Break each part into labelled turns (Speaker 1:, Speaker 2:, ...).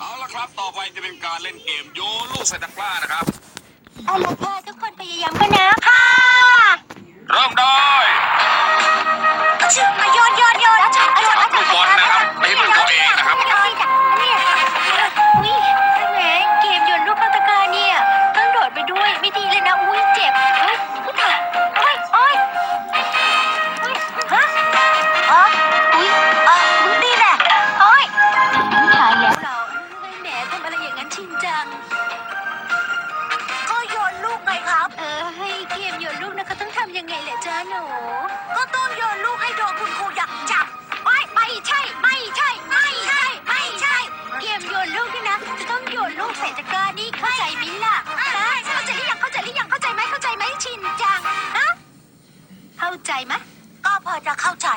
Speaker 1: เอาละครับ ต่อไปจะเป็นการเล่นเกมโยนลูกใส่ตะกร้านะครับ
Speaker 2: เอาละค่ะทุกคนพยายามกันนะค่ะ
Speaker 1: เริ่มได้
Speaker 2: เอาชื่อมาโยนโยนโยน ยังไงแหละจ้าหนูก็ต้องโยนลูกให้โดนคุณครูอยากจับไม่ไม่ใช่ ไม่ใช่ ไม่ใช่ ไม่ใช่ เกมโยนลูกนี่นะ จะต้องโยนลูกใส่ตะกร้านี่เข้าใจไหมล่ะฮะเข้าใจหรือยังเข้าใจหรือยังเข้าใจไหมเข้าใจไหมชินจังฮะเข้าใจไหมก็พอจะเข้าใจ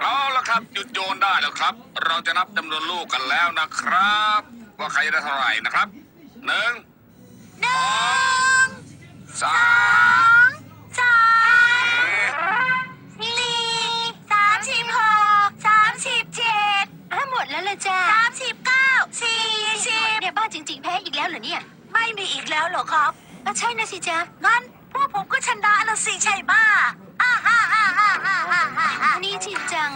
Speaker 1: เอาละครับหยุดโยนได้แล้วครับ เราจะนับจำนวนลูกกันแล้วนะครับ ว่าใครได้เท่าไหร่นะครับหนึ่ง
Speaker 2: หนึ่ง
Speaker 1: สา
Speaker 2: ส แพ้อีกแล้วเหรอเนี่ย ไม่มีอีกแล้วเหรอครับก็ใช่นะสิจ้างั้นพวกผมก็ชนะแล้วสิใช่บ้าอ่าฮ่าฮ่าฮ่าฮ่าฮ่าฮ่านี่จริงจัง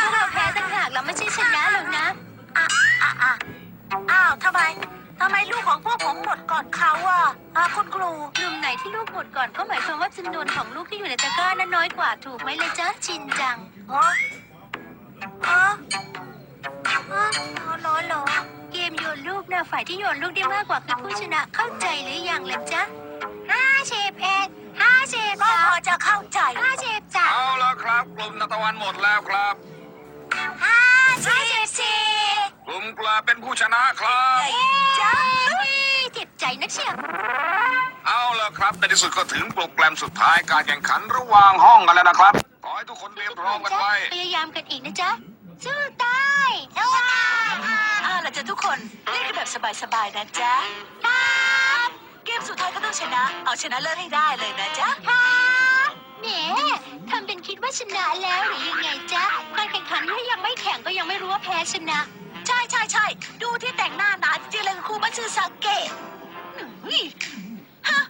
Speaker 2: พวกเราแพ้ต่างหากเราไม่ใช่ชนะหรอกนะอะอะอะอ้าวทำไมทำไมลูกของพวกผมหมดก่อนเขาอะอะคุณครูกลุ่มไหนที่ลูกหมดก่อนก็หมายความว่าจำนวนของลูกที่อยู่ในตะกร้านั้นน้อยกว่าถูกไหมเลยจ้าชินจัง ฮะฮะฮ ฝ่ายที่โยนลูกได้มากกว่าคือผู้ชนะเข้าใจหรือยังเลยจ๊ะห้าเชฟเอ็ดห้าเชฟก็พอจะเข้าใจห้าเชฟจ้ะ
Speaker 1: เอาละครับกลุ่มนัตะวันหมดแล้วครับ
Speaker 2: ห้าเชฟสี่
Speaker 1: กลุ่มกลาเป็นผู้ชนะครับ
Speaker 2: จ้าเจ็บใจนักเชียว
Speaker 1: เอาละครับในที่สุดก็ถึงโปรแกรมสุดท้ายการแข่งขันระหว่างห้องกันแล้วนะครับขอให้ทุกคนเตรียมพร้อมกันไว้
Speaker 2: พยายามกันอีกนะจ๊ะสู้ตายสู้ตาย
Speaker 3: อ่าล่ะ จ้ะทุกคนเล่นกันแบบสบายๆนะจ๊ะ
Speaker 2: ครับ
Speaker 3: เกมสุดท้ายก็ต้องชนะ เอาชนะเลิศให้ได้เลยนะจ๊ะ
Speaker 2: ครับแหมทำเป็นคิดว่าชนะแล้วหรือยังไงจ๊ะการแข่งขันถ้ายังไม่แข่งก็ยังไม่รู้ว่าแพ้ชนะ
Speaker 3: ใช่ใช่ใช่ดูที่แต่งหน้าหนาจริงๆเลยครูมันชื่อสังเกตอืมฮะ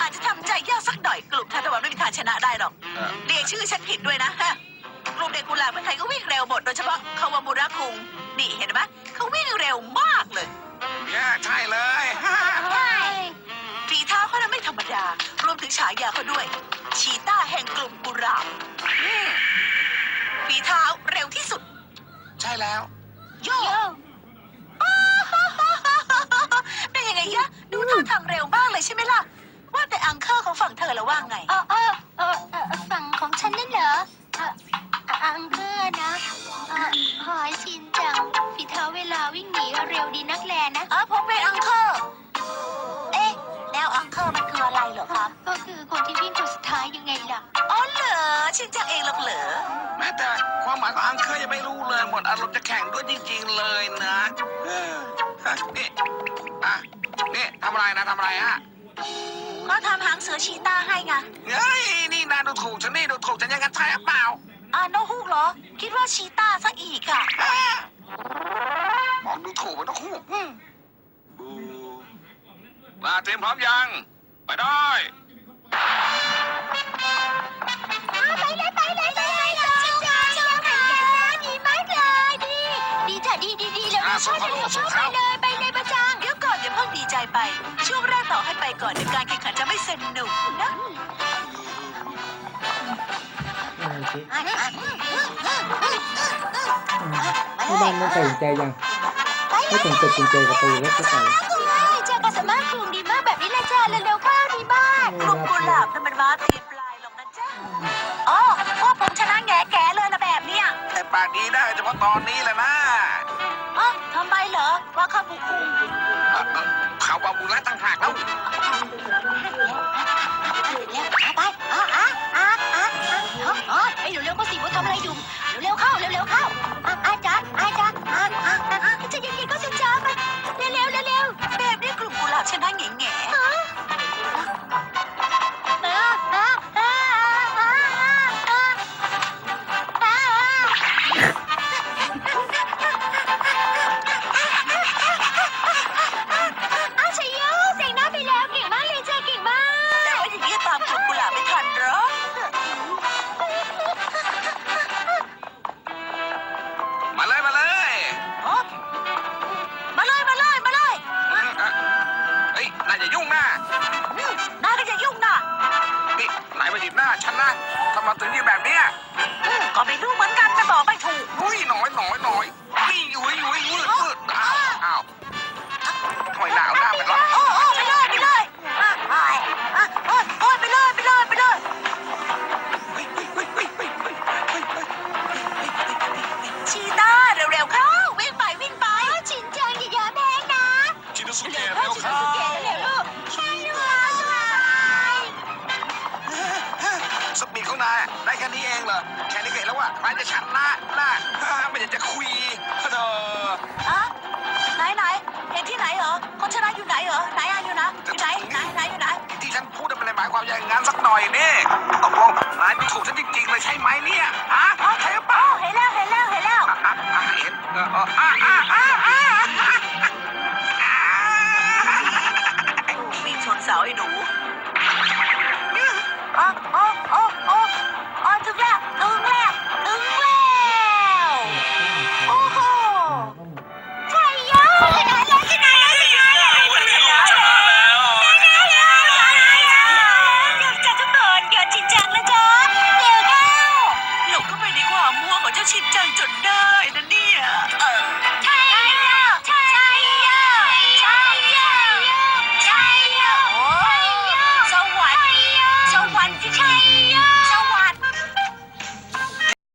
Speaker 3: อาจจะทำใจยากสักหน่อยกลุ่มทานตะวันไม่มีทางชนะได้หรอก
Speaker 1: เออ
Speaker 3: เรียกชื่อฉันผิดด้วยนะฮะกลุ่มเด็กกุหลาบเป็นใครก็วิ่งเร็วหมดโดยเฉพาะคาวามูระคุงนี่เห็นไหม เขาวิ่งเร็วมากเลย
Speaker 1: เนี่ยใช่เลย
Speaker 2: ใช่
Speaker 3: ฝีเท้าเขานั้นไม่ธรรมดา รวมถึงฉายาเขาด้วย ชีต้าแห่งกลุ่มกุหลาบอืมฝีเท้าเร็วที่สุด
Speaker 1: ใช่แล้ว
Speaker 3: โย
Speaker 2: โย
Speaker 3: เป็นยังไงยะ ดูท่าทางเร็วมากเลยใช่ไหมล่ะ ว่าแต่อังเคอร์ของฝั่งเธอแล้วว่าไง
Speaker 2: เออเออเออเออฝั่งของฉันนั่นเหรอเอออังเกอร์นะเออหอยชินจัง
Speaker 3: คือคน
Speaker 2: ที่วิ่งคนสุดท้ายยังไงล่ะ
Speaker 3: อ๋อเหรอชินจังเองหรอกเหรอ
Speaker 1: แม้แต่ความหมายของอังเคอร์ยังไม่รู้เลยหมดอารมณ์จะแข่งด้วยจริงๆเลยนะเออนี่อะนี่ทำอะไรนะทำอะไรฮะ
Speaker 3: ก็ทำหางเสือชีต้าให้ไง
Speaker 1: เฮ้ยนี่นาดูถูกฉันนี่ดูถูกฉันอยังกันใช่หรือเปล่า
Speaker 3: อ่าโนฮูกเหรอ คิดว่าชีต้าซะอีกอะ
Speaker 1: อะบอกดูถูกมันต้องคู่อืมบูมาเตรียมพร้อมยัง ไปได้
Speaker 2: ไปเลยไปเลยไปเลยชินจังชินจังดีมากเลยดีดีจ้ะดีดีดีแล้ว
Speaker 1: อะสู้เข้า
Speaker 2: ไปเลยไปเลยประจัง
Speaker 3: เดี๋ยวก่อนอย่าเพิ่งดีใจไป ช่วงแรกต่อให้ไปก่อนเดี๋ยวการแข่งขันจะไม่สนุกนะ
Speaker 4: ที่บ้านไม่ใส่กุญแจยังไม่ต้องกดกุญแจประตูแล้วก็ใส่
Speaker 2: มากแบบนี้แหละจ้าเร็วๆเข้าดีมาก
Speaker 3: กลุ่มกุหลาบนั่นมันม้าตีปลายลงนะจ๊ะอ๋อพวกผมชนะแง่แก่เลยนะแบบเนี้ย
Speaker 1: แต่ปากดีได้เฉพาะตอนนี้แหละนะ
Speaker 3: อ๋อทำไมเหรอว่าข้าบุคุง
Speaker 1: เอ่อเอ่อข่าวบาบุญและต่างหากแล้ว
Speaker 3: นา
Speaker 2: ย
Speaker 1: ได้แค่นี้เองเหรอแค่นี้เห็นแล้วว่าใครจะชนะนะไม่อยากจะคุยเธอ
Speaker 3: อะไหนไหนเห็นที่ไหนเหรอคนชนะอยู่ไหนเหรอไหนอะอยู่นะอยู่ไหนไหนไหนอยู่ไหน
Speaker 1: ที่ฉันพูดมันหมายความอย่างนั้นสักหน่อยนี่ตกลงนายไม่ถูกฉันจริงๆเลยใช่ไหมเนี่ยฮะใช่เปล่า
Speaker 3: เห็นแล้วเห็นแล้วเห็นแล้ว
Speaker 1: อะอะเห็นเออเอออะอะอะอะ
Speaker 3: วิ่งชนเสาไอ้หนู